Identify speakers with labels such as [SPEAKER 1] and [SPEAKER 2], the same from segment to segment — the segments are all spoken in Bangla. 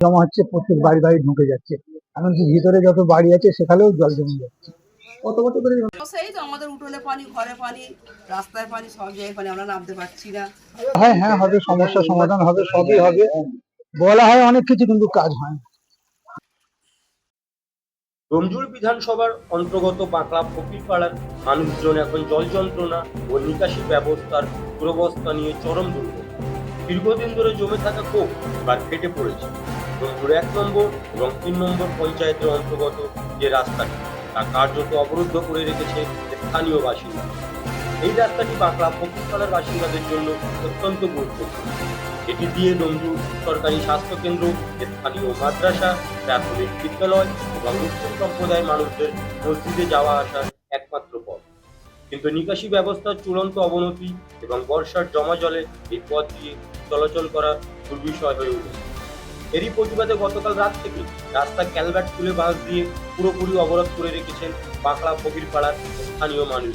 [SPEAKER 1] জমা হচ্ছে প্রত্যেক বাড়ি বাড়ি ঢুকে যাচ্ছে। এমনকি ভিতরে যত বাড়ি আছে সেখানেও জল জমে যাচ্ছে।
[SPEAKER 2] কত বছর ধরে
[SPEAKER 3] সেই তো আমাদের উঠোনে পানি ঘরে পানি রাস্তায় পানি সব জায়গায় পানি আমরা নামতে পারছি না।
[SPEAKER 1] হ্যাঁ হ্যাঁ হবে সমস্যা সমাধান হবে সবই হবে। বলা হয় অনেক কিছু কিন্তু কাজ হয় না।
[SPEAKER 4] ডোমজুর বিধানসভার অন্তর্গত বাঁকড়া ফকিরপাড়ার মানুষজন এখন জল যন্ত্রণা ও নিকাশি ব্যবস্থার দুরবস্থা নিয়ে চরম দুর্ভোগ। দীর্ঘদিন ধরে জমে থাকা কোপ বা ফেটে পড়েছে। ডোমজুর এক নম্বর এবং তিন নম্বর পঞ্চায়েতের অন্তর্গত যে রাস্তাটি, তা কার্যত অবরুদ্ধ করে রেখেছে স্থানীয় বাসিন্দা। এই রাস্তাটি বাঁকড়া ফকিরপাড়ার বাসিন্দাদের জন্য অত্যন্ত গুরুত্বপূর্ণ। এটি দিয়ে ডোমজুর সরকারি স্বাস্থ্যকেন্দ্র স্থানীয় মাদ্রাসা, প্রাথমিক বিদ্যালয় এবং মুসলিম সম্প্রদায়ের মানুষদের মসজিদে যাওয়া আসার একমাত্র পথ। কিন্তু নিকাশি ব্যবস্থার চূড়ান্ত অবনতি এবং বর্ষার জমা জলে এই পথ দিয়ে চলাচল করা দুর্বিষয় হয়ে উঠেছে। এরই প্রতিবাদে গতকাল রাত থেকে রাস্তা ক্যালভার্ট তুলে বাঁশ দিয়ে পুরোপুরি অবরোধ করে রেখেছেন বাঁকড়া ফকিরপাড়ার স্থানীয় মানুষ।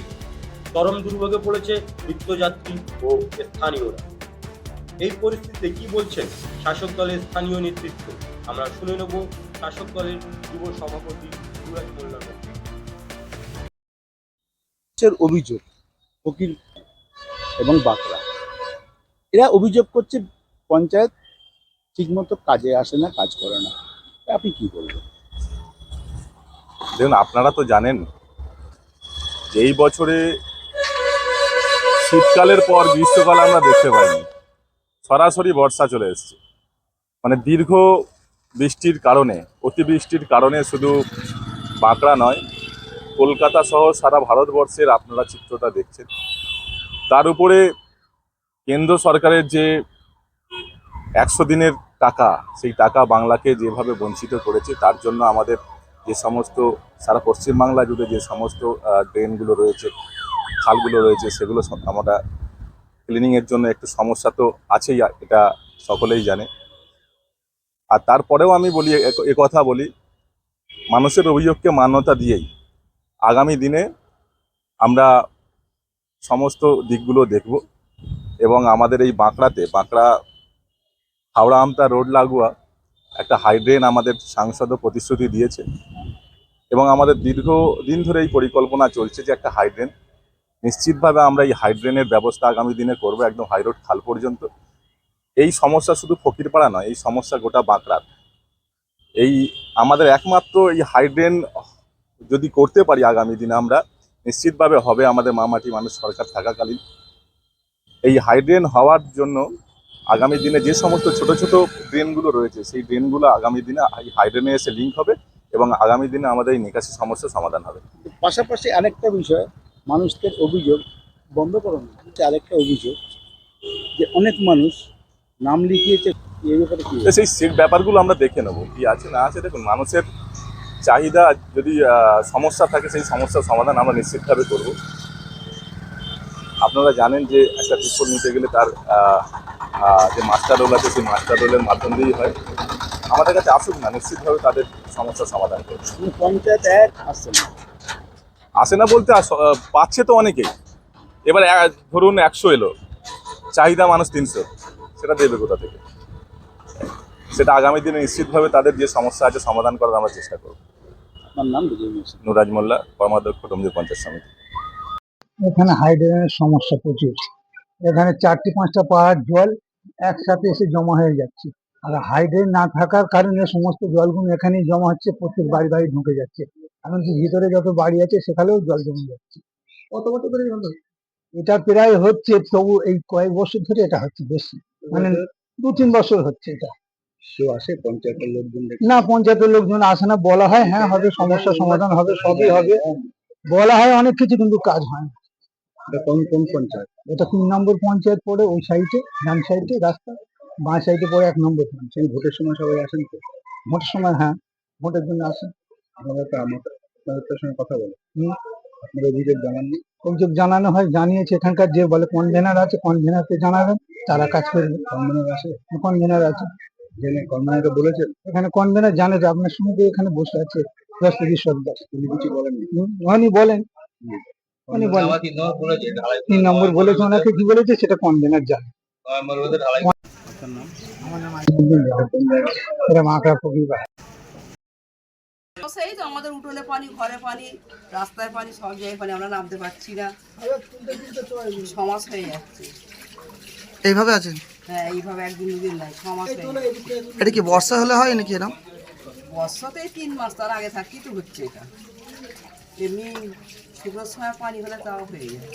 [SPEAKER 4] চরম দুর্ভোগে পড়েছে নিত্যযাত্রী ও স্থানীয়রা। এই পরিস্থিতিতে কি বলছেন শাসক দলের স্থানীয় নেতৃত্ব? আমরা শুনে নেব শাসক দলের যুব সভাপতি সুরাজ মোল্লার
[SPEAKER 5] অভিযোগ ফকির এবং বাঁকড়া। এরা অভিযোগ করছে পঞ্চায়েত ঠিকমতো কাজে আসে না, কাজ করে না। আপনি কি বলবেন?
[SPEAKER 6] দেখুন, আপনারা তো জানেন এই বছরে শীতকালের পর গ্রীষ্মকাল আমরা দেখতে পাইনি, সরাসরি বর্ষা চলে এসেছে। মানে দীর্ঘ বৃষ্টির কারণে, অতিবৃষ্টির কারণে শুধু বাঁকড়া নয়, কলকাতা সহ সারা ভারতবর্ষের আপনারা চিত্রটা দেখছেন। তার উপরে কেন্দ্র সরকারের যে একশো দিনের টাকা, সেই টাকা বাংলাকে যেভাবে বঞ্চিত করেছে, তার জন্য আমাদের যে সমস্ত, সারা পশ্চিমবাংলা জুড়ে যে সমস্ত ড্রেনগুলো রয়েছে, খালগুলো রয়েছে, সেগুলো আমরা ক্লিনিংয়ের জন্য একটু সমস্যা তো আছেই এটা সকলেই জানে। আর তারপরেও আমি বলি কথা বলি, মানুষের অভিযোগকে মান্যতা দিয়েই আগামী দিনে আমরা সমস্ত দিকগুলো দেখব এবং আমাদের এই বাঁকড়াতে, বাঁকড়া হাওড়া আমতা রোড লাগোয়া একটা হাইড্রেন আমাদের সাংসদও প্রতিশ্রুতি দিয়েছে। এবং আমাদের দীর্ঘ দিন ধরে এই পরিকল্পনা চলছে যে একটা হাইড্রেন। নিশ্চিতভাবে আমরা এই হাইড্রেনের ব্যবস্থা আগামী দিনে করব একদম হাইরোড খাল পর্যন্ত। এই সমস্যা শুধু ফকিরপাড়া নয়, এই সমস্যা গোটা বাঁকড়ার। এই আমাদের একমাত্র এই হাইড্রেন যদি করতে পারি আগামী দিনে আমরা, নিশ্চিতভাবে হবে আমাদের মামাটি মানুষ সরকার থাকাকালীন। এই হাইড্রেন হওয়ার জন্য আগামী দিনে যে সমস্ত ছোট ছোট ড্রেনগুলো রয়েছে সেই ড্রেনগুলো আগামী দিনে হাইড্রেনে এসে লিঙ্ক হবে এবং আগামী দিনে আমাদের এই নিকাশি সমস্যার সমাধান হবে।
[SPEAKER 5] পাশাপাশি আরেকটা বিষয় মানুষদের অভিযোগ বন্ধ করো না। হচ্ছে আরেকটা অভিযোগ যে অনেক মানুষ নাম লিখিয়েছে
[SPEAKER 6] সেই সেই ব্যাপারগুলো আমরা দেখে নেব কি আছে না আছে। দেখুন মানুষের চাহিদা যদি সমস্যা থাকে সেই সমস্যার সমাধান আমরা নিশ্চিতভাবে করব। আপনারা জানেন যে একটা রিপোর্ট নিতে গেলে তার যে মাস্টার রোল আছে সেই মাস্টার রোলের মাধ্যম দিয়েই হয়। আমাদের কাছে আসুক না নিশ্চিতভাবে তাদের সমস্যার সমাধান করবে।
[SPEAKER 5] কিন্তু পঞ্চায়েত এক আসছে না।
[SPEAKER 6] আসে না বলতে আস- পাচ্ছে তো অনেকেই। এবার ধরুন একশো এলো চাহিদা মানুষ তিনশো সেটা দেবে কোথা থেকে? সেটা আগামী দিনে নিশ্চিতভাবে তাদের যে সমস্যা আছে সমাধান করার আমরা চেষ্টা করব।
[SPEAKER 5] আমার নাম
[SPEAKER 6] নুরাজ মোল্লা কর্মাধ্যক্ষ ডোমজুর পঞ্চায়েত সমিতি।
[SPEAKER 1] এখানে হাইড্রেনের সমস্যা প্রচুর। এখানে চারটি পাঁচটা পাহাড় জল একসাথে এসে জমা হয়ে যাচ্ছে। আর হাইড্রেন না থাকার কারণে সমস্ত জলগুলো এখানেই জমা হচ্ছে প্রত্যেক বাড়ি বাড়ি ঢুকে যাচ্ছে। এমনকি ভিতরে যত বাড়ি আছে সেখানেও জল জমে যাচ্ছে।
[SPEAKER 2] কত বছর ধরে
[SPEAKER 1] এটা প্রায় হচ্ছে তবু এই কয়েক বছর ধরে এটা হচ্ছে বেশি। মানে দু তিন বছর হচ্ছে এটা।
[SPEAKER 5] কেউ আসে পঞ্চায়েতের লোকজন
[SPEAKER 1] না পঞ্চায়েতের লোকজন আসে না বলা হয় হ্যাঁ হবে সমস্যা সমাধান হবে সবই হবে। বলা হয় অনেক কিছু কিন্তু কাজ হয় না।
[SPEAKER 5] এটা কোন কোন পঞ্চায়েত?
[SPEAKER 1] এটা তিন নম্বর পঞ্চায়েত পড়ে ওই সাইডে, ডান সাইডে, রাস্তা, বাঁ সাইডে পড়ে এক নম্বর পঞ্চায়েত।
[SPEAKER 5] ভোটের সময় সবাই আসেন তো?
[SPEAKER 1] ভোটের সময় হ্যাঁ ভোটের জন্য আসে
[SPEAKER 5] আপনারা তো আমাদের সঙ্গে কথা বলে। আপনারা অভিযোগ জানাননি
[SPEAKER 1] অভিযোগ জানানো হয়, জানিয়েছে এখানকার যে বলে কনভেনার আছে কনভেনারকে জানাবেন, তারা কাজ করবে
[SPEAKER 5] কনভেনার আসে
[SPEAKER 1] কনভেনার আছে।
[SPEAKER 5] জেনে কনভেনারকে বলেছেন,
[SPEAKER 1] এখানে কনভেনার জানে যে আপনার সঙ্গে এখানে বসে আছে দশটি সর্দার
[SPEAKER 5] তিনি কিছু বলেননি।
[SPEAKER 1] উনি বলেন। উনি বলেন তিন নম্বর বলেছে ওনাকে কি বলেছে সেটা কনভেনার জানে। পাড়া
[SPEAKER 3] সেই তো আমাদের উঠোনে পানি ঘরে পানি রাস্তায় পানি সব জায়গায় পানি আমরা নামতে পারছি না। সমাজ হয়ে যাচ্ছে।
[SPEAKER 2] এইভাবে আছেন?
[SPEAKER 3] হ্যাঁ এইভাবে একদিন দুদিন নাই সমাজ
[SPEAKER 2] এটা কি বর্ষা হলে হয় নাকি এরকম
[SPEAKER 3] বর্ষাতে তিন মাস তার আগে থাকি তো হচ্ছে এটা। এমনি শুকনোর সময় পানি হলে তাও হয়ে যায়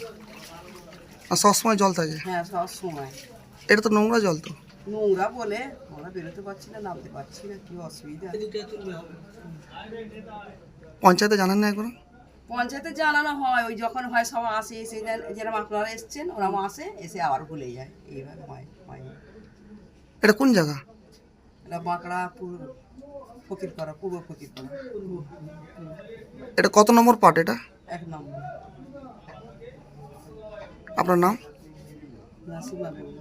[SPEAKER 2] আর সবসময় জল থাকে?
[SPEAKER 3] হ্যাঁ সব সময়
[SPEAKER 2] এটা তো নোংরা জল তো।
[SPEAKER 3] নোংরা বলে আমরা বেরোতে পারছি না নামতে পারছি না কি অসুবিধা?
[SPEAKER 2] পঞ্চায়েতে জানান না এখন
[SPEAKER 3] পঞ্চায়েতে জানানো হয় ওই যখন হয় সব আসে এসে যেরকম আপনারা এসছেন ওরাও আসে এসে আবার ভুলে যায়। এইভাবে হয় হয়।
[SPEAKER 2] এটা কোন জায়গা?
[SPEAKER 3] এটা বাঁকড়া পূর্ব ফকির করা পূর্ব ফকির করা
[SPEAKER 2] এটা কত নম্বর পার্ট এটা?
[SPEAKER 3] এক নম্বর।
[SPEAKER 2] আপনার নাম?
[SPEAKER 3] নাসিমা বেগম।